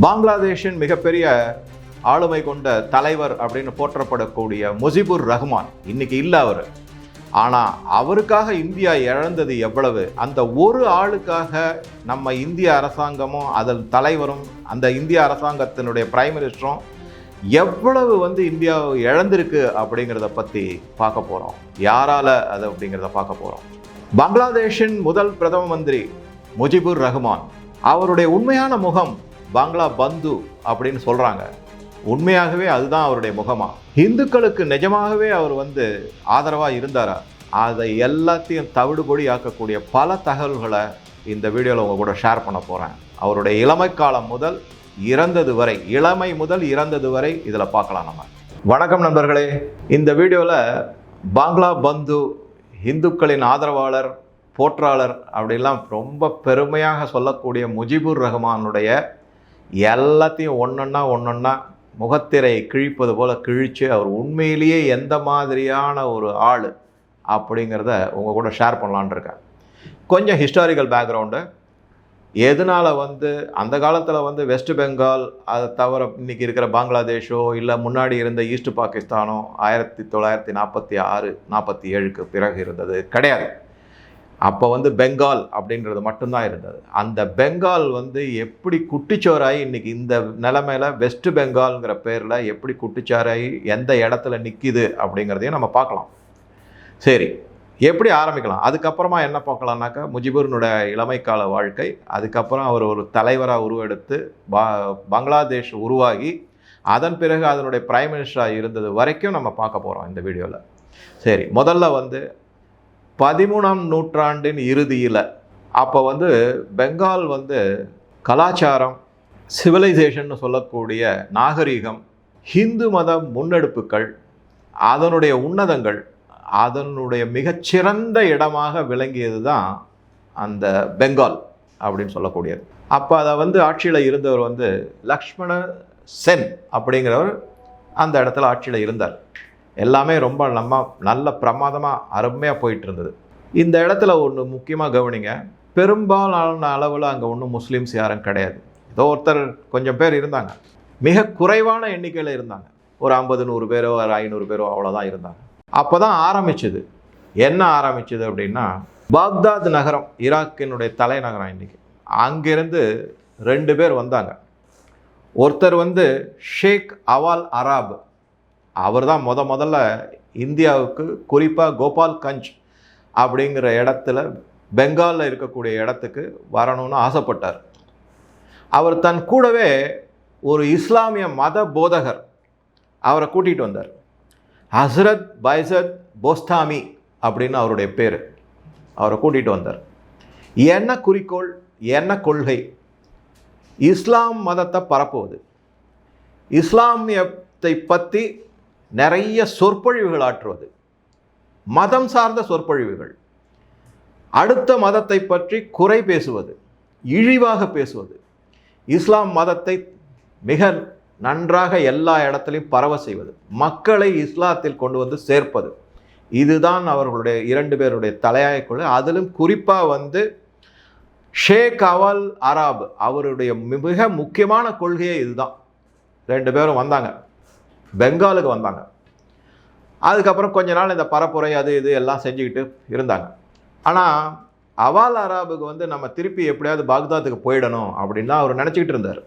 பங்களாதேஷின் மிகப்பெரிய ஆளுமை கொண்ட தலைவர் அப்படின்னு போற்றப்படக்கூடிய முஜிபுர் ரஹ்மான் இன்னைக்கு இல்லை அவர். ஆனால் அவருக்காக இந்தியா இழந்தது எவ்வளவு? அந்த ஒரு ஆளுக்காக நம்ம இந்திய அரசாங்கமும் அதன் தலைவரும் அந்த இந்திய அரசாங்கத்தினுடைய பிரைம் மினிஸ்டரும் எவ்வளவு வந்து இந்தியா இழந்திருக்கு அப்படிங்கிறத பற்றி பார்க்க போகிறோம் யாரால அது அப்படிங்கிறத பார்க்க போகிறோம் பங்களாதேஷின் முதல் பிரதம மந்திரி முஜிபுர் ரஹ்மான் அவருடைய உண்மையான முகம் பங்களா பந்து அப்படின்னு சொல்கிறாங்க உண்மையாகவே அதுதான் அவருடைய முகமா? இந்துக்களுக்கு நிஜமாகவே அவர் வந்து ஆதரவாக இருந்தாரா? அதை எல்லாத்தையும் தவிடுபொடி ஆக்கக்கூடிய பல தகவல்களை இந்த வீடியோவில் உங்கள் கூட ஷேர் பண்ண போகிறேன் அவருடைய இளமை காலம் முதல் இறந்தது வரை இளமை முதல் இறந்தது வரை இதில் பார்க்கலாம் நம்ம. வணக்கம் நண்பர்களே. இந்த வீடியோவில் பாங்லா பந்து இந்துக்களின் ஆதரவாளர் போற்றாளர் அப்படிலாம் ரொம்ப பெருமையாக சொல்லக்கூடிய முஜிபுர் ரஹ்மானுடைய எல்லாத்தையும் ஒன்றொன்னா ஒன்றொன்னா முகத்திரையை கிழிப்பது போல் கிழித்து அவர் உண்மையிலேயே எந்த மாதிரியான ஒரு ஆள் அப்படிங்கிறத உங்கள் கூட ஷேர் பண்ணலான்னு இருக்கேன். கொஞ்சம் ஹிஸ்டாரிக்கல் பேக்ரவுண்டு எதனால் வந்து அந்த காலத்தில் வந்து வெஸ்ட் பெங்கால் அதை தவிர இன்றைக்கி இருக்கிற பங்களாதேஷோ இல்லை முன்னாடி இருந்த ஈஸ்ட் பாகிஸ்தானோ ஆயிரத்தி தொள்ளாயிரத்தி நாற்பத்தி ஆறு நாற்பத்தி ஏழுக்கு பிறகு இருந்தது கிடையாது. அப்போ வந்து பெங்கால் அப்படின்றது மட்டும்தான் இருந்தது. அந்த பெங்கால் வந்து எப்படி குட்டிச்சோராகி இன்னைக்கு இந்த நிலமையில வெஸ்ட் பெங்கால்ங்கிற பேரில் எப்படி குட்டிச்சோராகி எந்த இடத்துல நிற்கிது அப்படிங்கிறதையும் நம்ம பார்க்கலாம். சரி எப்படி ஆரம்பிக்கலாம்? அதுக்கப்புறமா என்ன பார்க்கலாம்னாக்கா முஜிபுரனுடைய இளமைக்கால வாழ்க்கை அதுக்கப்புறம் அவர் ஒரு தலைவராக உருவெடுத்து பா பங்களாதேஷ் உருவாகி அதன் பிறகு அதனுடைய பிரைம் மினிஸ்டராக இருந்தது வரைக்கும் நம்ம பார்க்க போகிறோம் இந்த வீடியோவில் சரி முதல்ல வந்து பதிமூணாம் நூற்றாண்டின் இறுதியில் அப்போ வந்து பெங்கால் வந்து கலாச்சாரம் சிவிலைசேஷன் சொல்லக்கூடிய நாகரிகம் ஹிந்து மத முன்னெடுப்புகள் அதனுடைய உன்னதங்கள் அதனுடைய மிகச்சிறந்த இடமாக விளங்கியது தான் அந்த பெங்கால் அப்படின்னு சொல்லக்கூடியது. அப்போ அதை வந்து ஆட்சியில் இருந்தவர் வந்து லக்ஷ்மண சென் அப்படிங்கிறவர் அந்த இடத்துல ஆட்சியில் இருந்தார். எல்லாமே ரொம்ப நம்ம நல்ல பிரமாதமாக அருமையாக போயிட்டு இருந்தது இந்த இடத்துல ஒன்று முக்கியமாக கவனிங்க. பெரும்பாலான அளவில் அங்கே ஒன்றும் முஸ்லீம்ஸ் யாரும் கிடையாது. ஏதோ ஒருத்தர் கொஞ்சம் பேர் இருந்தாங்க. மிக குறைவான எண்ணிக்கையில் இருந்தாங்க. ஒரு ஐம்பது நூறு பேரோ ஒரு ஐநூறு பேரோ அவ்வளோதான் இருந்தாங்க. அப்போ தான் ஆரம்பிச்சது. என்ன ஆரம்பிச்சது அப்படின்னா பாக்தாத் நகரம் ஈராக்கினுடைய தலைநகரம் இன்றைக்கி அங்கேருந்து ரெண்டு பேர் வந்தாங்க. ஒருத்தர் வந்து ஷேக் அவால் அராப் அவர் தான் முத முதல்ல இந்தியாவுக்கு குறிப்பாக கோபால் கஞ்ச் அப்படிங்கிற இடத்துல பெங்காலில் இருக்கக்கூடிய இடத்துக்கு வரணும்னு ஆசைப்பட்டார். அவர் தன் கூடவே ஒரு இஸ்லாமிய மத போதகர் அவரை கூட்டிகிட்டு வந்தார். ஹசரத் பைசத் போஸ்தாமி அப்படின்னு அவருடைய பேர். அவரை கூட்டிகிட்டு வந்தார். என்ன குறிக்கோள் என்ன கொள்கை? இஸ்லாம் மதத்தை பரப்புவது. இஸ்லாமியத்தை பற்றி நிறைய சொற்பொழிவுகள் ஆற்றுவது. மதம் சார்ந்த சொற்பொழிவுகள். அடுத்த மதத்தை பற்றி குறை பேசுவது இழிவாக பேசுவது. இஸ்லாம் மதத்தை மிக நன்றாக எல்லா இடத்துலையும் பரவ செய்வது மக்களை இஸ்லாத்தில் கொண்டு வந்து சேர்ப்பது. இதுதான் அவர்களுடைய இரண்டு பேருடைய தலையாய கொள்கை. அதிலும் குறிப்பாக வந்து ஷேக் அவல் அராப் அவருடைய மிக முக்கியமான கொள்கையே இதுதான். ரெண்டு பேரும் வந்தாங்க. பெங்காலுக்கு வந்தாங்க. அதுக்கப்புறம் கொஞ்ச நாள் இந்த பரப்புரை அது இது எல்லாம் செஞ்சுக்கிட்டு இருந்தாங்க. ஆனால் அவால் அராபுக்கு வந்து நம்ம திருப்பி எப்படியாவது பாக்தாத்துக்கு போயிடணும் அப்படின்னு தான் அவர் நினச்சிக்கிட்டு இருந்தார்.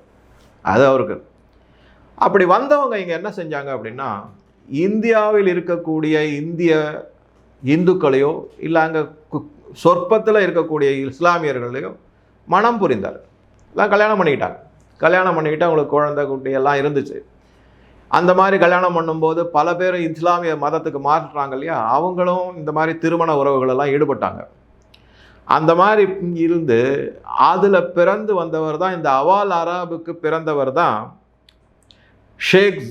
அது அவருக்கு. அப்படி வந்தவங்க இங்கே என்ன செஞ்சாங்க அப்படின்னா இந்தியாவில் இருக்கக்கூடிய இந்திய இந்துக்களையோ இல்லை அங்கே சொற்பத்தில் இருக்கக்கூடிய இஸ்லாமியர்களையோ மனம் புரிந்தார். எல்லாம் கல்யாணம் பண்ணிக்கிட்டாங்க. கல்யாணம் பண்ணிக்கிட்டு அவங்களுக்கு குழந்தை குட்டி எல்லாம் இருந்துச்சு. அந்த மாதிரி கல்யாணம் பண்ணும்போது பல பேர் இஸ்லாமிய மதத்துக்கு மாற்றுறாங்க இல்லையா? அவங்களும் இந்த மாதிரி திருமண உறவுகளெல்லாம் ஈடுபட்டாங்க. அந்த மாதிரி இருந்து அதில் பிறந்து வந்தவர் தான் இந்த அவால் அராபுக்கு பிறந்தவர் தான் ஷேக்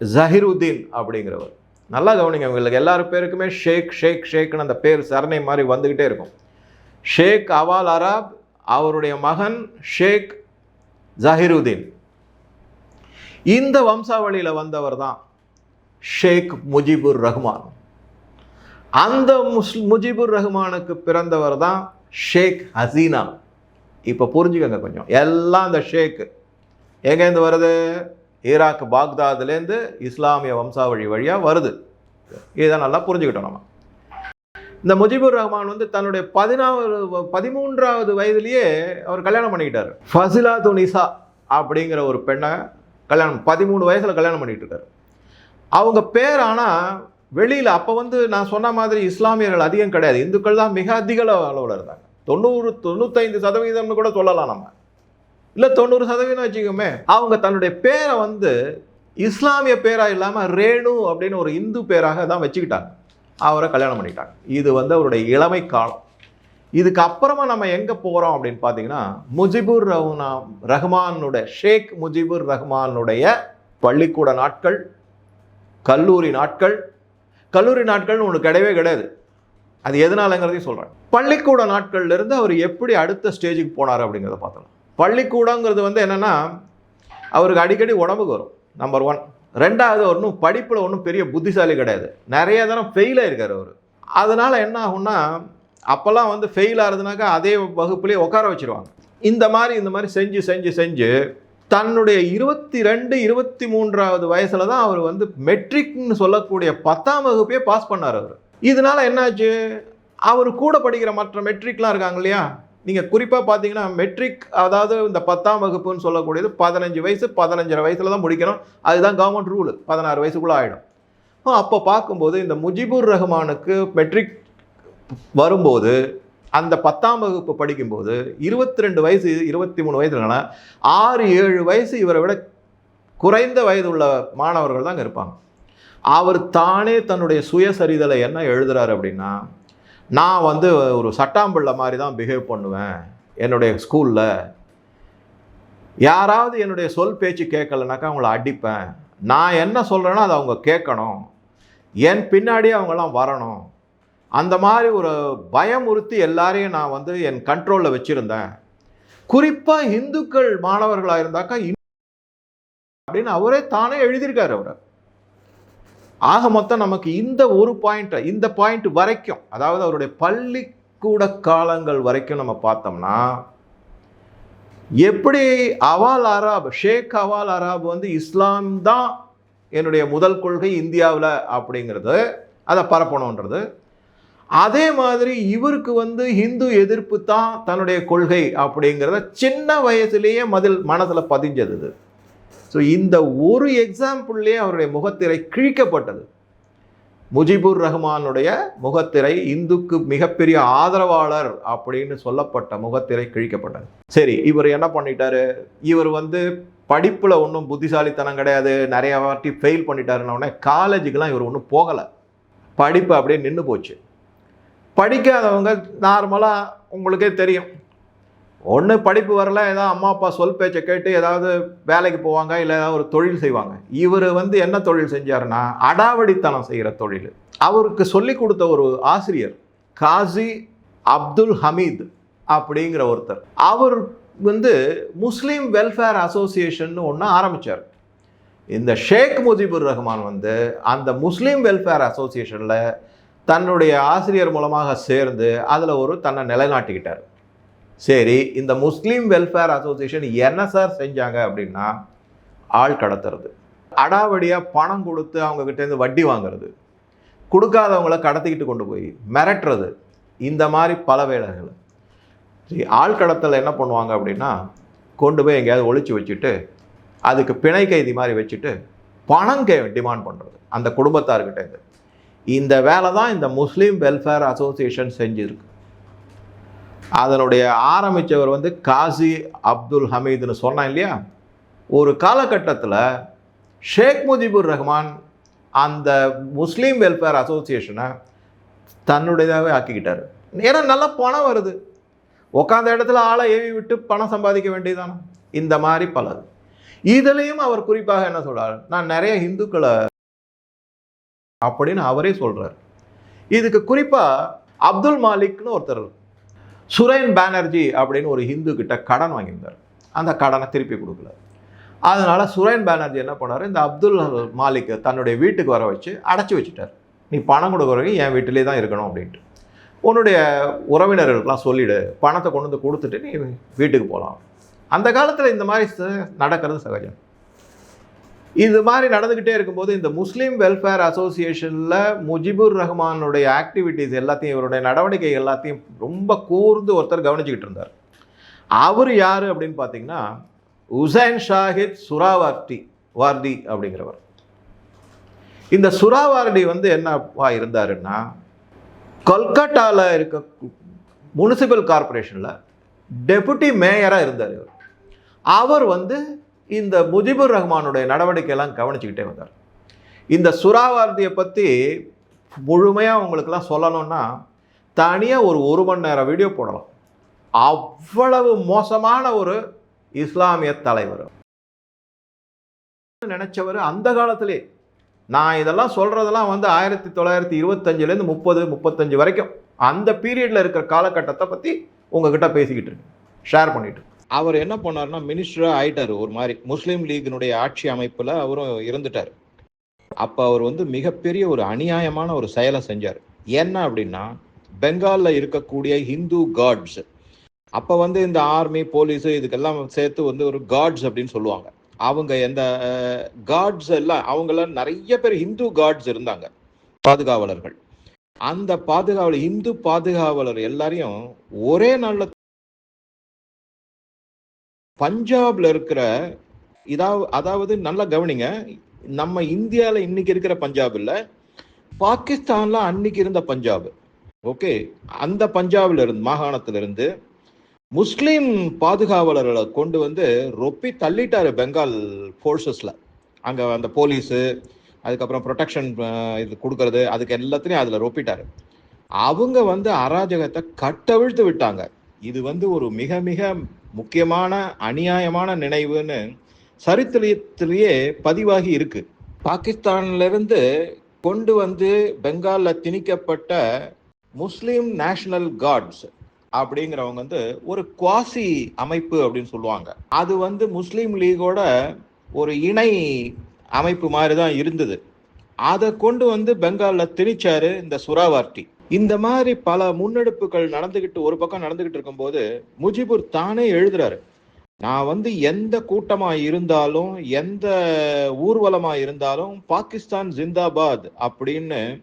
ஜஹிருதீன் அப்படிங்கிறவர். நல்லா கவனிங்க இவங்களுக்கு எல்லாரும் பேருக்குமே ஷேக் ஷேக் ஷேக்னு அந்த பேர் சரணை மாதிரி வந்துக்கிட்டே இருக்கும். ஷேக் அவால் அராப் அவருடைய மகன் ஷேக் ஜஹிருதீன். இந்த வம்சாவளியில் வந்தவர் தான் ஷேக் முஜிபுர் ரஹ்மான். அந்த முஸ் முஜிபுர் ரஹ்மானுக்கு பிறந்தவர் தான் ஷேக் ஹசீனா. இப்போ புரிஞ்சுக்கங்க கொஞ்சம். எல்லாம் அந்த ஷேக்கு எங்கேருந்து வருது? ஈராக் பாக்தாதுலேருந்து இஸ்லாமிய வம்சாவழி வழியாக வருது. இதை நல்லா புரிஞ்சுக்கிட்டோம் நம்ம. இந்த முஜிபுர் ரஹ்மான் வந்து தன்னுடைய பதினாறு பதிமூன்றாவது வயதிலேயே அவர் கல்யாணம் பண்ணிக்கிட்டார். ஃபசிலா துனிசா அப்படிங்கிற ஒரு பெண்ணை கல்யாணம் பதிமூணு வயசில் கல்யாணம் பண்ணிகிட்டு இருக்காரு அவங்க பேர் ஆனால் வெளியில் அப்போ வந்து நான் சொன்ன மாதிரி இஸ்லாமியர்கள் அதிகம் கிடையாது. இந்துக்கள் தான் மிக அதிக அளவில் இருந்தாங்க. தொண்ணூறு தொண்ணூத்தைந்து சதவீதம்னு கூட சொல்லலாம் நம்ம. இல்லை தொண்ணூறு சதவீதம் வச்சுக்கோமே அவங்க தன்னுடைய பேரை வந்து இஸ்லாமிய பேராக இல்லாமல் ரேணு அப்படின்னு ஒரு இந்து பேராக தான் வச்சுக்கிட்டாங்க. அவரை கல்யாணம் பண்ணிட்டாங்க இது வந்து அவருடைய இளமை காலம். இதுக்கு அப்புறமா நம்ம எங்கே போகிறோம் அப்படின்னு பார்த்தீங்கன்னா முஜிபுர் ரஹ்னா ரஹ்மானுடைய ஷேக் முஜிபுர் ரஹ்மானுடைய பள்ளிக்கூட நாட்கள் கல்லூரி நாட்கள். கல்லூரி நாட்கள்னு ஒன்று கிடையவே கிடையாது. அது எதனாலங்கிறதையும் சொல்கிறேன் பள்ளிக்கூட நாட்கள்லேருந்து அவர் எப்படி அடுத்த ஸ்டேஜுக்கு போனார் அப்படிங்கிறத பார்த்தோம் பள்ளிக்கூடங்கிறது வந்து என்னென்னா அவருக்கு அடிக்கடி உடம்புக்கு வரும். நம்பர் ஒன் ரெண்டாவது ஒன்றும் படிப்பில் ஒன்றும் பெரிய புத்திசாலி கிடையாது. நிறைய தரம் ஃபெயில் ஆயிருக்காரு அவர். அதனால் என்ன ஆகும்னா அப்போல்லாம் வந்து ஃபெயில் ஆகிறதுனாக்கா அதே வகுப்புலேயே உட்கார வச்சுருவாங்க. இந்த மாதிரி இந்த மாதிரி செஞ்சு செஞ்சு செஞ்சு தன்னுடைய இருபத்தி ரெண்டு இருபத்தி மூன்றாவது வயசில் தான் அவர் வந்து மெட்ரிக்னு சொல்லக்கூடிய பத்தாம் வகுப்பே பாஸ் பண்ணார் அவர். இதனால் என்னாச்சு? அவர் கூட படிக்கிற மற்ற மெட்ரிக்லாம் இருக்காங்க இல்லையா? நீங்கள் குறிப்பாக பார்த்தீங்கன்னா மெட்ரிக் அதாவது இந்த பத்தாம் வகுப்புன்னு சொல்லக்கூடியது பதினஞ்சு வயசு பதினஞ்சரை வயசில் தான் முடிக்கணும். அதுதான் கவர்மெண்ட் ரூல் பதினாறு வயசுக்குள்ளே ஆகிடும் அப்போ பார்க்கும்போது இந்த முஜிபுர் ரஹ்மானுக்கு மெட்ரிக் வரும்போது அந்த பத்தாம் வகுப்பு படிக்கும்போது இருபத்தி ரெண்டு வயசு இருபத்தி மூணு வயசுலனா ஆறு ஏழு வயசு இவரை விட குறைந்த வயது உள்ள மாணவர்கள் தான் இருப்பாங்க. அவர் தானே தன்னுடைய சுயசரிதலை என்ன எழுதுறாரு அப்படின்னா நான் வந்து ஒரு சட்டாம்பிள்ளை மாதிரி தான் பிஹேவ் பண்ணுவேன் என்னுடைய ஸ்கூலில் யாராவது என்னுடைய சொல் பேச்சு கேட்கலனாக்கா அவங்கள அடிப்பேன். நான் என்ன சொல்கிறேனோ அதை அவங்க கேட்கணும். என் பின்னாடியே அவங்கெல்லாம் வரணும். அந்த மாதிரி ஒரு பயமுறுத்தி எல்லாரையும் நான் வந்து என் கண்ட்ரோலில் வச்சுருந்தேன். குறிப்பாக இந்துக்கள் மாணவர்களாக இருந்தாக்கா அப்படின்னு அவரே தானே எழுதியிருக்காரு அவர். ஆக மொத்தம் நமக்கு இந்த ஒரு பாயிண்ட்டை இந்த பாயிண்ட் வரைக்கும் அதாவது அவருடைய பள்ளிக்கூட காலங்கள் வரைக்கும் நம்ம பார்த்தோம்னா எப்படி அவால் அராப் ஷேக் அவால் அராப் வந்து இஸ்லாம் தான் என்னுடைய முதல் கொள்கை இந்தியாவில் அப்படிங்கிறது அதை பரப்பணுன்றது. அதே மாதிரி இவருக்கு வந்து இந்து எதிர்ப்பு தான் தன்னுடைய கொள்கை அப்படிங்கிறத சின்ன வயசுலேயே மதில் மனதில் பதிஞ்சது ஸோ இந்த ஒரு எக்ஸாம்பிள்லேயே அவருடைய முகத்திரை கிழிக்கப்பட்டது. முஜிபுர் ரஹ்மானுடைய முகத்திரை இந்துக்கு மிகப்பெரிய ஆதரவாளர் அப்படின்னு சொல்லப்பட்ட முகத்திரை கிழிக்கப்பட்டது. சரி இவர் என்ன பண்ணிட்டாரு? இவர் வந்து படிப்பில் ஒன்றும் புத்திசாலித்தனம் கிடையாது. நிறைய வாட்டி ஃபெயில் பண்ணிட்டாருன்ன உடனே காலேஜுக்கெலாம் இவர் ஒன்றும் போகலை. படிப்பு அப்படியே நின்று போச்சு. படிக்காதவங்க நார்மலாக உங்களுக்கே தெரியும். ஒன்று படிப்பு வரல ஏதாவது அம்மா அப்பா சொல் பேச்சை கேட்டு ஏதாவது வேலைக்கு போவாங்க இல்லை ஏதாவது ஒரு தொழில் செய்வாங்க. இவர் வந்து என்ன தொழில் செஞ்சாருன்னா அடாவடித்தனம் செய்கிற தொழில். அவருக்கு சொல்லி கொடுத்த ஒரு ஆசிரியர் காசி அப்துல் ஹமீத் அப்படிங்கிற ஒருத்தர். அவர் வந்து முஸ்லீம் வெல்ஃபேர் அசோசியேஷன் ஒன்று ஆரம்பித்தார் இந்த ஷேக் முஜிபுர் ரஹ்மான் வந்து அந்த முஸ்லீம் வெல்ஃபேர் அசோசியேஷனில் தன்னுடைய ஆசிரியர் மூலமாக சேர்ந்து அதில் ஒரு தன்னை நிலைநாட்டிக்கிட்டார். சரி இந்த முஸ்லீம் வெல்ஃபேர் அசோசியேஷன் என்ன சார் செஞ்சாங்க அப்படின்னா ஆள் கடத்துறது. அடாவடியாக பணம் கொடுத்து அவங்க கிட்டேருந்து வட்டி வாங்குறது. கொடுக்காதவங்கள கடத்திக்கிட்டு கொண்டு போய் மிரட்டுறது. இந்த மாதிரி பல வேலைகள். சரி ஆள் கடத்தல் என்ன பண்ணுவாங்க அப்படின்னா கொண்டு போய் எங்கேயாவது ஒழிச்சு வச்சுட்டு அதுக்கு பிணை கைதி மாதிரி வச்சுட்டு பணம் கே டிமாண்ட் பண்ணுறது அந்த குடும்பத்தார்கிட்டேருந்து இந்த வேலை தான் இந்த முஸ்லீம் வெல்ஃபேர் அசோசியேஷன் செஞ்சுருக்கு. அதனுடைய ஆரம்பித்தவர் வந்து காசி அப்துல் ஹமீதுன்னு சொன்னான் இல்லையா? ஒரு காலகட்டத்தில் ஷேக் முஜிபுர் ரஹ்மான் அந்த முஸ்லீம் வெல்ஃபேர் அசோசியேஷனை தன்னுடையதாகவே ஆக்கிக்கிட்டார். ஏன்னா நல்ல பணம் வருது. உட்காந்த இடத்துல ஆளை ஏவி விட்டு பணம் சம்பாதிக்க வேண்டியதானே இந்த மாதிரி பலது. இதுலேயும் அவர் குறிப்பாக என்ன சொல்கிறார் நான் நிறைய இந்துக்களை அப்படின்னு அவரே சொல்கிறார் இதுக்கு குறிப்பாக அப்துல் மாலிக்னு ஒருத்தர் சுரேன் பானர்ஜி அப்படின்னு ஒரு ஹிந்து கிட்ட கடன் வாங்கியிருந்தார். அந்த கடனை திருப்பி கொடுக்கல. அதனால் சுரேன் பானர்ஜி என்ன பண்ணார்? இந்த அப்துல் மாலிக் தன்னுடைய வீட்டுக்கு வர வச்சு அடைச்சி வச்சுட்டார். நீ பணம் கொடுக்குறவங்க என் வீட்டிலே தான் இருக்கணும் அப்படின்ட்டு. உன்னுடைய உறவினர்களுக்கெல்லாம் சொல்லிடு பணத்தை கொண்டு வந்து கொடுத்துட்டு நீ வீட்டுக்கு போகலாம் அந்த காலத்தில் இந்த மாதிரி நடக்கிறது சகஜம். இது மாதிரி நடந்துக்கிட்டே இருக்கும்போது இந்த முஸ்லீம் வெல்ஃபேர் அசோசியேஷனில் முஜிபுர் ரஹ்மானுடைய ஆக்டிவிட்டீஸ் எல்லாத்தையும் இவருடைய நடவடிக்கை எல்லாத்தையும் ரொம்ப கூர்ந்து ஒருத்தர் கவனிச்சுக்கிட்டு இருந்தார். அவர் யார் அப்படின்னு பார்த்தீங்கன்னா உசைன் ஷாஹித் சுராவார்டி வார்டி அப்படிங்கிறவர். இந்த சுராவார்டி வந்து என்னவா இருந்தாருன்னா கொல்கட்டாவில் இருக்க முனிசிபல் கார்ப்பரேஷனில் டெபுட்டி மேயராக இருந்தார் இவர். அவர் வந்து இந்த முஜிபுர் ரஹ்மானுடைய நடவடிக்கையெல்லாம் கவனிச்சுக்கிட்டே வந்தார். இந்த சுறாவார்த்தியை பற்றி முழுமையாக உங்களுக்கெல்லாம் சொல்லணும்னா தனியாக ஒரு ஒரு மணி நேரம் வீடியோ போடலாம். அவ்வளவு மோசமான ஒரு இஸ்லாமிய தலைவர். நினச்சவர் அந்த காலத்திலே. நான் இதெல்லாம் சொல்கிறதெல்லாம் வந்து ஆயிரத்தி தொள்ளாயிரத்தி இருபத்தஞ்சிலேருந்து முப்பது முப்பத்தஞ்சு வரைக்கும். அந்த பீரியடில் இருக்கிற காலகட்டத்தை பற்றி உங்ககிட்ட பேசிக்கிட்டு இருக்கேன். ஷேர் பண்ணிட்டு. அவர் என்ன பண்ணாருன்னா மினிஸ்டராக ஆயிட்டார். ஒரு மாதிரி முஸ்லீம் லீகினுடைய ஆட்சி அமைப்பில் அவரும் இருந்துட்டார். அப்போ அவர் வந்து மிகப்பெரிய ஒரு அநியாயமான ஒரு செயலை செஞ்சார். என்ன அப்படின்னா பெங்காலில் இருக்கக்கூடிய ஹிந்து காட்ஸ். அப்போ வந்து இந்த ஆர்மி போலீஸ் இதுக்கெல்லாம் சேர்த்து வந்து ஒரு காட்ஸ் அப்படின்னு சொல்லுவாங்க. அவங்க எந்த காட்ஸ் எல்லாம் அவங்கெல்லாம் நிறைய பேர் ஹிந்து காட்ஸ் இருந்தாங்க பாதுகாவலர்கள். அந்த பாதுகாவலர் இந்து பாதுகாவலர் எல்லாரையும் ஒரே நாளில் பஞ்சாப்ல இருக்கிற இதாவது அதாவது நல்லா கவனிங்க நம்ம இந்தியாவில் இன்னைக்கு இருக்கிற பஞ்சாப் இல்லை பாகிஸ்தான்ல அன்னைக்கு இருந்த பஞ்சாப். ஓகே அந்த பஞ்சாப்ல இருந்து மாகாணத்திலிருந்து முஸ்லீம் பாதுகாவலர்களை கொண்டு வந்து ரொப்பி தள்ளிட்டாரு பெங்கால் ஃபோர்ஸஸ்ல அங்க அந்த போலீஸு அதுக்கப்புறம் ப்ரொடெக்ஷன் இது கொடுக்கறது அதுக்கு எல்லாத்தையும் அதில் ரொப்பிட்டாரு. அவங்க வந்து அராஜகத்தை கட்டவிழ்த்து விட்டாங்க. இது வந்து ஒரு மிக மிக முக்கியமான அநியாயமான நினைவுன்னு சரித்திரத்திலேயே பதிவாகி இருக்கு. பாகிஸ்தான்லேருந்து கொண்டு வந்து பெங்காலில் திணிக்கப்பட்ட முஸ்லீம் நேஷனல் கார்ட்ஸ் அப்படிங்கிறவங்க வந்து ஒரு குவாசி அமைப்பு அப்படின்னு சொல்லுவாங்க. அது வந்து முஸ்லீம் லீகோட ஒரு இணை அமைப்பு மாதிரி தான் இருந்தது. அதை கொண்டு வந்து பெங்காலில் திணிச்சாரு இந்த சுறாவார்டி இந்த மாதிரி பல முன்னெடுப்புகள் நடந்துகிட்டு ஒரு பக்கம் நடந்துகிட்டு இருக்கும்போது முஜிபுர் தானே எழுதுறாரு. நான் வந்து எந்த கூட்டமா இருந்தாலும் எந்த ஊர்வலமா இருந்தாலும் பாகிஸ்தான் ஜிந்தாபாத் அப்படின்னு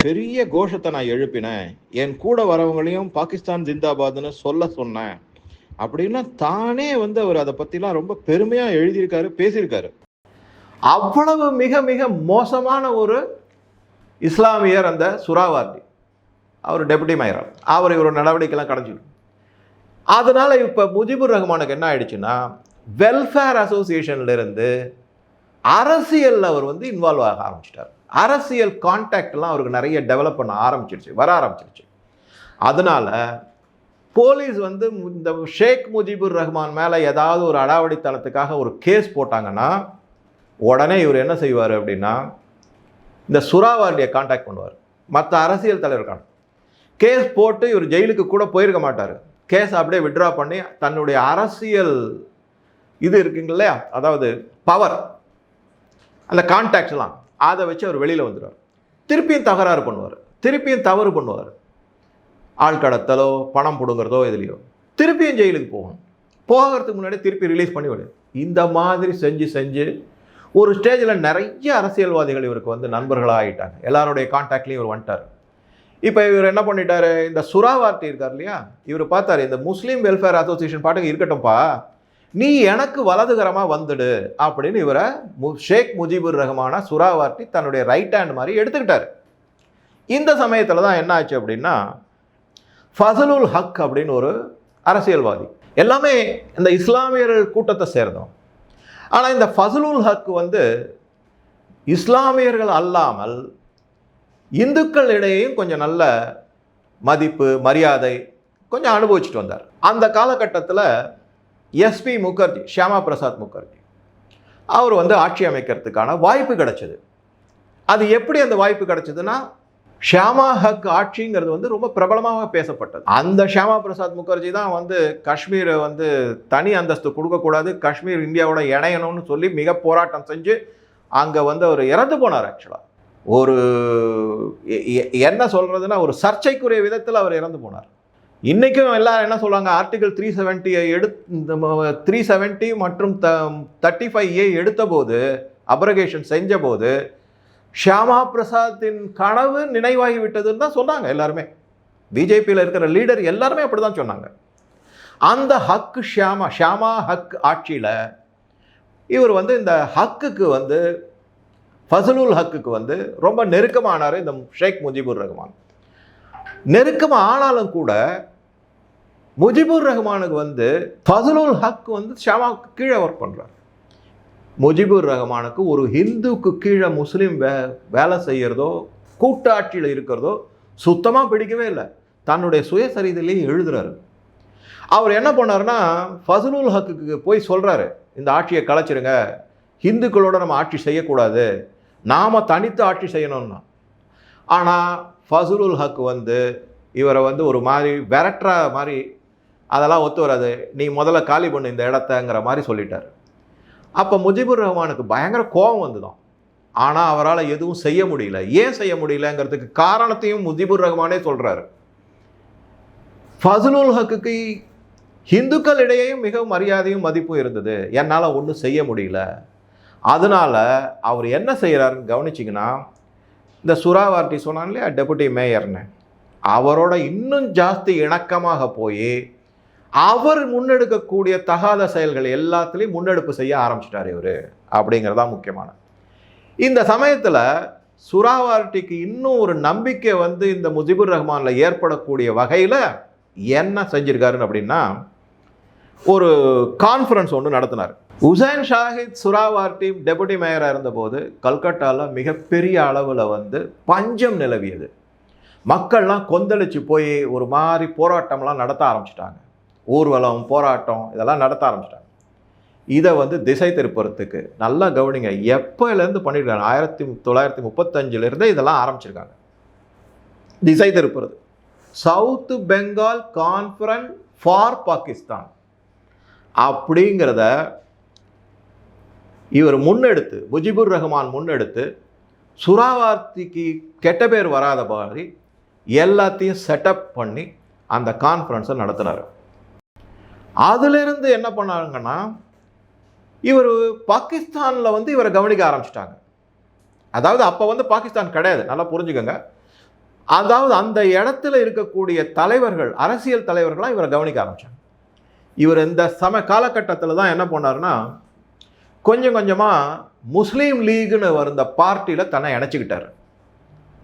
பெரிய கோஷத்தை நான் எழுப்பினேன். என் கூட வரவங்களையும் பாகிஸ்தான் ஜிந்தாபாத்னு சொல்ல சொன்னேன். அப்படின்னா தானே வந்து அவர் அதை பத்திலாம் ரொம்ப பெருமையா எழுதியிருக்காரு பேசியிருக்காரு. அவ்வளவு மிக மிக மோசமான ஒரு இஸ்லாமியர் அந்த சுறாவார்டி. அவர் டெபுட்டி மேயர். அவர் இவரோட நடவடிக்கைலாம் கடைஞ்சிடும். அதனால் இப்போ முஜிபுர் ரஹ்மானுக்கு என்ன ஆயிடுச்சுன்னா வெல்ஃபேர் அசோசியேஷன்லேருந்து அரசியலில் அவர் வந்து இன்வால்வ் ஆக ஆரம்பிச்சிட்டார். அரசியல் கான்டாக்ட்லாம் அவருக்கு நிறைய டெவலப் பண்ண ஆரம்பிச்சிருச்சு வர ஆரம்பிச்சிருச்சு. அதனால போலீஸ் வந்து மு- இந்த ஷேக் முஜிபுர் ரஹ்மான் மேலே ஏதாவது ஒரு அடாவடித்தனத்துக்காக ஒரு கேஸ் போட்டாங்கன்னா உடனே இவர் என்ன செய்வார் அப்படின்னா இந்த சுறாவார்டியை காண்டாக்ட் பண்ணுவார். மற்ற அரசியல் தலைவருக்கான கேஸ் போட்டு இவர் ஜெயிலுக்கு கூட போயிருக்க மாட்டார். கேஸ் அப்படியே விட்ரா பண்ணி தன்னுடைய அரசியல் இது இருக்குங்க இல்லையா? அதாவது பவர் அந்த கான்டாக்ட்ஸ்லாம் அதை வச்சு அவர் வெளியில் வந்துடுவார். திருப்பியும் தகராறு பண்ணுவார். திருப்பியும் தவறு பண்ணுவார். ஆள் கடத்தலோ பணம் பிடுங்குறதோ இதுலையோ திருப்பியும் ஜெயிலுக்கு போகணும். போகிறதுக்கு முன்னாடி திருப்பி ரிலீஸ் பண்ணி விடு. இந்த மாதிரி செஞ்சு செஞ்சு ஒரு ஸ்டேஜில் நிறைய அரசியல்வாதிகள் இவருக்கு வந்து நண்பர்களாக ஆகிட்டாங்க எல்லாருடைய கான்டாக்ட்லேயும் இவர் வந்துட்டார். இப்போ இவர் என்ன பண்ணிட்டாரு? இந்த சுறாவார்த்தி இருக்கார் இல்லையா? இவர் பார்த்தாரு இந்த முஸ்லீம் வெல்ஃபேர் அசோசியேஷன் பாட்டுக்கு இருக்கட்டும்ப்பா நீ எனக்கு வலதுகரமாக வந்துடு அப்படின்னு இவரை மு ஷேக் முஜிபுர் ரஹ்மான சுறாவார்த்தி தன்னுடைய ரைட் ஹேண்ட் மாதிரி எடுத்துக்கிட்டாரு. இந்த சமயத்தில் தான் என்ன ஆச்சு அப்படின்னா ஃபசலுல் ஹக் அப்படின்னு ஒரு அரசியல்வாதி. எல்லாமே இந்த இஸ்லாமியர்கள் கூட்டத்தை சேர்ந்தோம் ஆனால் இந்த ஃபசலுல் ஹக் வந்து இஸ்லாமியர்கள் அல்லாமல் இந்துக்களிடையேயும் கொஞ்சம் நல்ல மதிப்பு மரியாதை கொஞ்சம் அனுபவிச்சுட்டு வந்தார். அந்த காலகட்டத்தில் எஸ்பி முகர்ஜி ஷியாமா பிரசாத் முகர்ஜி அவர் வந்து ஆட்சி அமைக்கிறதுக்கான வாய்ப்பு கிடைச்சது. அது எப்படி அந்த வாய்ப்பு கிடைச்சதுன்னா ஷியாமா ஹக் ஆட்சிங்கிறது வந்து ரொம்ப பிரபலமாக பேசப்பட்டது. அந்த ஷியாமா பிரசாத் முகர்ஜி தான் வந்து காஷ்மீரை வந்து தனி அந்தஸ்து கொடுக்கக்கூடாது காஷ்மீர் இந்தியாவோட இணையணும்னு சொல்லி மிக போராட்டம் செஞ்சு அங்கே வந்து அவர் இறந்து போனார் ஆக்சுவலாக ஒரு என்ன சொல்கிறதுனா ஒரு சர்ச்சைக்குரிய விதத்தில் அவர் இறந்து போனார். இன்றைக்கும் எல்லாரும் என்ன சொல்கிறாங்க ஆர்டிகல் த்ரீ செவன்ட்டியை எடு த்ரீ செவன்ட்டி மற்றும் த தேர்ட்டி ஃபைவ் ஏ எடுத்தபோது அப்ரகேஷன் செஞ்சபோது ஷியாமா பிரசாத்தின் கனவு நினைவாகி விட்டதுன்னு தான் சொன்னாங்க எல்லாருமே. பிஜேபியில் இருக்கிற லீடர் எல்லாருமே அப்படி தான் சொன்னாங்க. அந்த ஹக்கு ஷியாமா ஷியாமா ஹக் ஆட்சியில் இவர் வந்து இந்த ஹக்குக்கு வந்து ஃபசலுல் ஹக்குக்கு வந்து ரொம்ப நெருக்கமானார் இந்த ஷேக் முஜிபுர் ரஹ்மான். நெருக்கமாக ஆனாலும் கூட முஜிபுர் ரஹ்மானுக்கு வந்து ஃபசலுல் ஹக் வந்து ஷமாவுக்கு கீழே ஒர்க் பண்ணுறார் முஜிபுர் ரஹ்மானுக்கு ஒரு ஹிந்துக்கு கீழே முஸ்லீம் வே வேலை செய்கிறதோ கூட்டாட்சியில் இருக்கிறதோ சுத்தமாக பிடிக்கவே இல்லை. தன்னுடைய சுயசரிதையிலேயே எழுதுறாரு. அவர் என்ன பண்ணாருன்னா ஃபசலுல் ஹக்குக்கு போய் சொல்கிறாரு இந்த ஆட்சியை கலைச்சிருங்க ஹிந்துக்களோட நம்ம ஆட்சி செய்யக்கூடாது நாம் தனித்து ஆட்சி செய்யணும்னா. ஆனால் ஃபசலுல் ஹக் வந்து இவரை வந்து ஒரு மாதிரி விரட்டுற மாதிரி அதெல்லாம் ஒத்து வராது. நீ முதல்ல காலி பண்ணு இந்த இடத்தங்கிற மாதிரி சொல்லிட்டார். அப்போ முஜிபுர் ரஹ்மானுக்கு பயங்கர கோபம் வந்துதான். ஆனால் அவரால் எதுவும் செய்ய முடியல. ஏன் செய்ய முடியலங்கிறதுக்கு காரணத்தையும் முஜிபுர் ரஹ்மானே சொல்கிறாரு ஃபசலுல் ஹக்குக்கு இந்துக்கள் இடையேயும் மிகவும் மரியாதையும் மதிப்பும் இருந்தது. என்னால் ஒன்றும் செய்ய முடியல. அதனால் அவர் என்ன செய்கிறாருன்னு கவனிச்சிங்கன்னா இந்த சுறாவார்டி சொன்னான் இல்லையா டெபுட்டி மேயர்னு. அவரோட இன்னும் ஜாஸ்தி இணக்கமாக போய் அவர் முன்னெடுக்கக்கூடிய தகாத செயல்கள் எல்லாத்துலேயும் முன்னெடுப்பு செய்ய ஆரம்பிச்சிட்டார் இவர் அப்படிங்கிறதா முக்கியமான இந்த சமயத்தில் சுறாவார்டிக்கு இன்னும் ஒரு நம்பிக்கை வந்து இந்த முஜிபுர் ரஹ்மானில் ஏற்படக்கூடிய வகையில் என்ன செஞ்சிருக்காருன்னு அப்படின்னா ஒரு கான்ஃபரன்ஸ் ஒன்று நடத்தினார். உசைன் ஷாஹித் சுராவார்டி டெபுட்டி மேயராக இருந்தபோது கல்கட்டாவில் மிகப்பெரிய அளவில் வந்து பஞ்சம் நிலவியது. மக்கள்லாம் கொந்தளிச்சு போய் ஒரு மாதிரி போராட்டம்லாம் நடத்த ஆரம்பிச்சிட்டாங்க. ஊர்வலம் போராட்டம் இதெல்லாம் நடத்த ஆரம்பிச்சிட்டாங்க. இதை வந்து திசை திருப்புறத்துக்கு நல்லா கவனிங்க. எப்போலேருந்து பண்ணியிருக்காங்க ஆயிரத்தி தொள்ளாயிரத்தி முப்பத்தஞ்சிலேருந்தே இதெல்லாம் ஆரம்பிச்சிருக்காங்க. திசை திருப்புறது. South Bengal conference for Pakistan அப்படிங்கிறத இவர் முன்னெடுத்து முஜிபுர் ரஹ்மான் முன்னெடுத்து சுறாவார்த்திக்கு கெட்ட பேர் வராத மாதிரி எல்லாத்தையும் செட்டப் பண்ணி அந்த கான்ஃபரன்ஸை நடத்தினார். அதிலிருந்து என்ன பண்ணாங்கன்னா இவர் பாகிஸ்தானில் வந்து இவரை கவனிக்க ஆரம்பிச்சிட்டாங்க. அதாவது அப்போ வந்து பாகிஸ்தான் கிடையாது நல்லா புரிஞ்சுக்கோங்க. அதாவது அந்த இடத்துல இருக்கக்கூடிய தலைவர்கள் அரசியல் தலைவர்களாக இவரை கவனிக்க ஆரம்பித்தாங்க இவர் இந்த சம காலகட்டத்தில் தான் என்ன பண்ணாருன்னா கொஞ்சம் கொஞ்சமாக முஸ்லீம் லீக்னு வந்த பார்ட்டியில் தன்னை இணைச்சிக்கிட்டார்.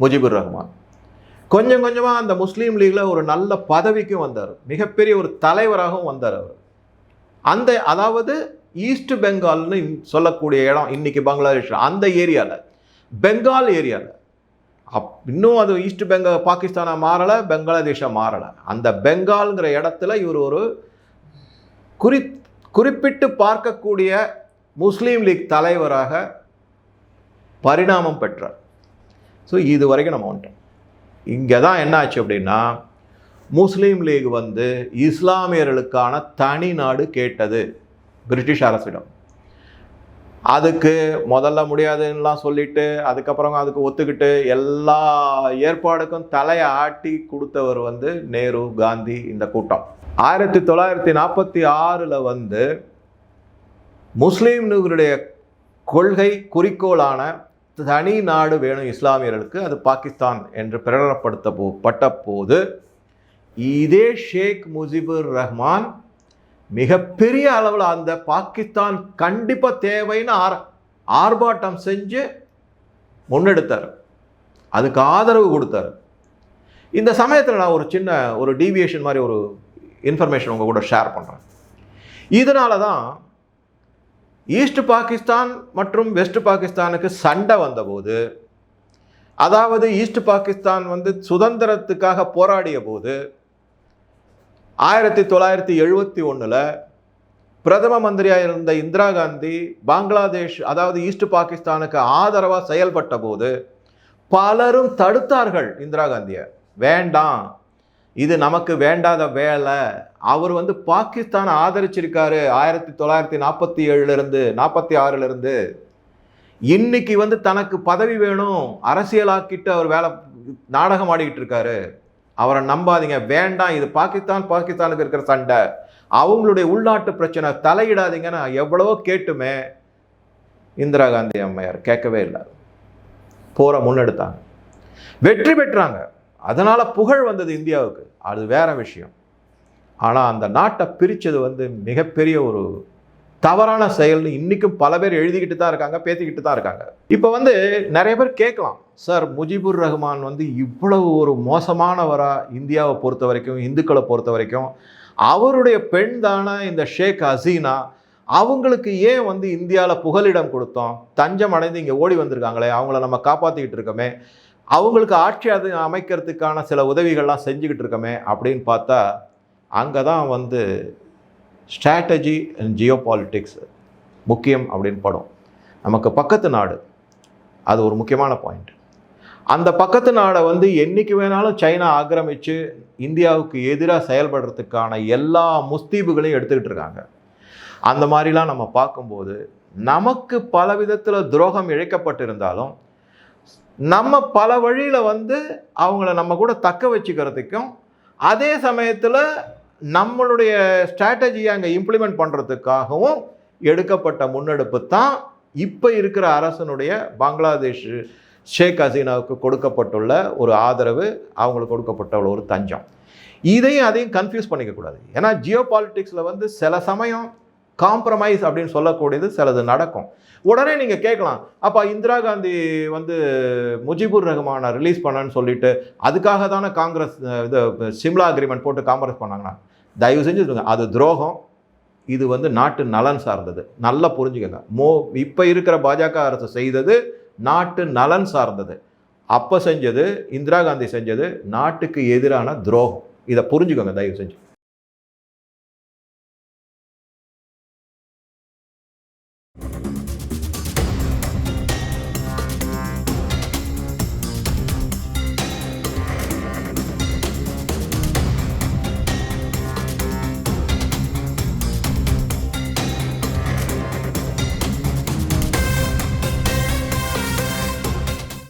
முஜிபுர் ரஹ்மான். கொஞ்சம் கொஞ்சமாக அந்த முஸ்லீம் லீகில் ஒரு நல்ல பதவிக்கும் வந்தார். மிகப்பெரிய ஒரு தலைவராகவும் வந்தார் அவர். அந்த அதாவது ஈஸ்ட் பெங்கால்னு சொல்லக்கூடிய இடம் இன்றைக்கி பங்களாதேஷ் அந்த ஏரியாவில் பெங்கால் ஏரியாவில் அப் இன்னும் அது ஈஸ்ட் பெங்கால் பாகிஸ்தானாக மாறலை பங்களாதேஷாக மாறலை. அந்த பெங்கால்ங்கிற இடத்துல இவர் ஒரு குறி குறிப்பிட்டு பார்க்கக்கூடிய முஸ்லீம் லீக் தலைவராக பரிணாமம் பெற்றார். ஸோ இது வரைக்கும் நம்ம வந்துட்டோம். இங்கே தான் என்ன ஆச்சு அப்படின்னா முஸ்லீம் லீக் வந்து இஸ்லாமியர்களுக்கான தனி நாடு கேட்டது பிரிட்டிஷ் அரசிடம். அதுக்கு முதல்ல முடியாதுன்னெலாம் சொல்லிட்டு அதுக்கப்புறம் அதுக்கு ஒத்துக்கிட்டு எல்லா ஏற்பாடுக்கும் தலையை ஆட்டி கொடுத்தவர் வந்து நேரு காந்தி இந்த கூட்டம். ஆயிரத்தி தொள்ளாயிரத்தி நாற்பத்தி ஆறில் வந்து முஸ்லீம்களுடைய கொள்கை குறிக்கோளான தனி நாடு வேணும் இஸ்லாமியர்களுக்கு அது பாகிஸ்தான் என்று பிரகடனப்படுத்த போ பட்ட போது இதே ஷேக் முஜிபுர் ரஹ்மான் மிகப்பெரிய அளவில் அந்த பாகிஸ்தான் கண்டிப்பாக தேவைன்னு ஆர் ஆர்ப்பாட்டம் செஞ்சு முன்னெடுத்தார். அதுக்கு ஆதரவு கொடுத்தார். இந்த சமயத்தில் நான் ஒரு சின்ன ஒரு டீவியேஷன் மாதிரி ஒரு இன்ஃபர்மேஷன் உங்கள் கூட ஷேர் பண்ணுறேன் இதனால தான் ஈஸ்ட் பாகிஸ்தான் மற்றும் வெஸ்ட் பாகிஸ்தானுக்கு சண்டை வந்தபோது அதாவது ஈஸ்ட் பாகிஸ்தான் வந்து சுதந்திரத்துக்காக போராடிய போது ஆயிரத்தி தொள்ளாயிரத்தி எழுபத்தி ஒன்றில் பிரதம மந்திரியாக இருந்த இந்திரா காந்தி பங்களாதேஷ் அதாவது ஈஸ்ட் பாகிஸ்தானுக்கு ஆதரவாக செயல்பட்ட போது பலரும் தடுத்தார்கள் இந்திரா காந்தியை. வேண்டாம். இது நமக்கு வேண்டாத வேலை. அவர் வந்து பாகிஸ்தானை ஆதரிச்சிருக்காரு. ஆயிரத்தி தொள்ளாயிரத்தி நாற்பத்தி ஏழுலேருந்து நாற்பத்தி ஆறுலேருந்து இன்னைக்கு வந்து தனக்கு பதவி வேணும் அரசியலாக்கிட்டு அவர் வேலை நாடகம் ஆடிக்கிட்டு இருக்காரு. அவரை நம்பாதீங்க வேண்டாம் இது பாகிஸ்தான் பாகிஸ்தானுக்கு இருக்கிற சண்டை. அவங்களுடைய உள்நாட்டு பிரச்சனை தலையிடாதீங்கன்னு எவ்வளவோ கேட்டுமே இந்திரா காந்தி அம்மையார் கேட்கவே இல்லை. போரை முன்னெடுத்தாங்க. வெற்றி பெற்றாங்க. அதனால புகழ் வந்தது இந்தியாவுக்கு. அது வேற விஷயம். ஆனால் அந்த நாட்டை பிரித்தது வந்து மிகப்பெரிய ஒரு தவறான செயல்னு இன்றைக்கும் பல பேர் எழுதிக்கிட்டு தான் இருக்காங்க பேசிக்கிட்டு தான் இருக்காங்க. இப்போ வந்து நிறைய பேர் கேட்கலாம் சார் முஜிபுர் ரஹ்மான் வந்து இவ்வளவு ஒரு மோசமானவராக இந்தியாவை பொறுத்த வரைக்கும் இந்துக்களை பொறுத்த வரைக்கும்? அவருடைய பெண் தானே இந்த ஷேக் ஹசீனா? அவங்களுக்கு ஏன் வந்து இந்தியாவில் புகலிடம் கொடுத்தோம்? தஞ்சம் அடைந்து இங்கே ஓடி வந்திருக்காங்களே அவங்கள நம்ம காப்பாற்றிக்கிட்டு இருக்கோமே? அவங்களுக்கு ஆட்சி அது அமைக்கிறதுக்கான சில உதவிகள்லாம் செஞ்சுக்கிட்டு இருக்கோமே? அப்படின்னு பார்த்தா அங்கே தான் வந்து ஸ்ட்ராட்டஜி அண்ட் ஜியோ பாலிட்டிக்ஸ் முக்கியம் அப்படின்னு படம். நமக்கு பக்கத்து நாடு அது ஒரு முக்கியமான பாயிண்ட் அந்த பக்கத்து நாடை வந்து என்றைக்கு வேணாலும் சைனா ஆக்கிரமித்து இந்தியாவுக்கு எதிராக செயல்படுறதுக்கான எல்லா முஸ்தீபுகளையும் எடுத்துக்கிட்டு இருக்காங்க. அந்த மாதிரிலாம் நம்ம பார்க்கும்போது நமக்கு பல விதத்தில் துரோகம் இழைக்கப்பட்டிருந்தாலும் நம்ம பல வழியில் வந்து அவங்கள நம்ம கூட தக்க வச்சுக்கிறதுக்கும் அதே சமயத்தில் நம்மளுடைய ஸ்ட்ராட்டஜியை அங்கே இம்ப்ளிமெண்ட் பண்ணுறதுக்காகவும் எடுக்கப்பட்ட முன்னெடுப்பு தான் இப்போ இருக்கிற அரசனுடைய பங்களாதேஷ் ஷேக் ஹசீனாவுக்கு கொடுக்கப்பட்டுள்ள ஒரு ஆதரவு அவங்களுக்கு கொடுக்கப்பட்ட ஒரு தஞ்சம். இதையும் அதையும் கன்ஃபியூஸ் பண்ணிக்கக்கூடாது ஏன்னா ஜியோ பாலிட்டிக்ஸில் வந்து சில சமயம் காம்ப்ரமைஸ் அப்படின்னு சொல்லக்கூடியது சிலது நடக்கும். உடனே நீங்கள் கேட்கலாம் அப்போ இந்திரா காந்தி வந்து முஜிபுர் ரஹ்மானை ரிலீஸ் பண்ணன்னு சொல்லிட்டு அதுக்காக தானே காங்கிரஸ் இது சிம்லா அக்ரிமெண்ட் போட்டு காங்கிரஸ் பண்ணாங்கன்னா தயவு செஞ்சு சொல்லுங்க. அது துரோகம். இது வந்து நாட்டு நலன் சார்ந்தது. நல்லா புரிஞ்சுக்கங்க. மோ இப்போ இருக்கிற பாஜக அரசு செய்தது நாட்டு நலன் சார்ந்தது. அப்போ செஞ்சது இந்திரா காந்தி செஞ்சது நாட்டுக்கு எதிரான துரோகம். இதை புரிஞ்சுக்கோங்க தயவு செஞ்சு.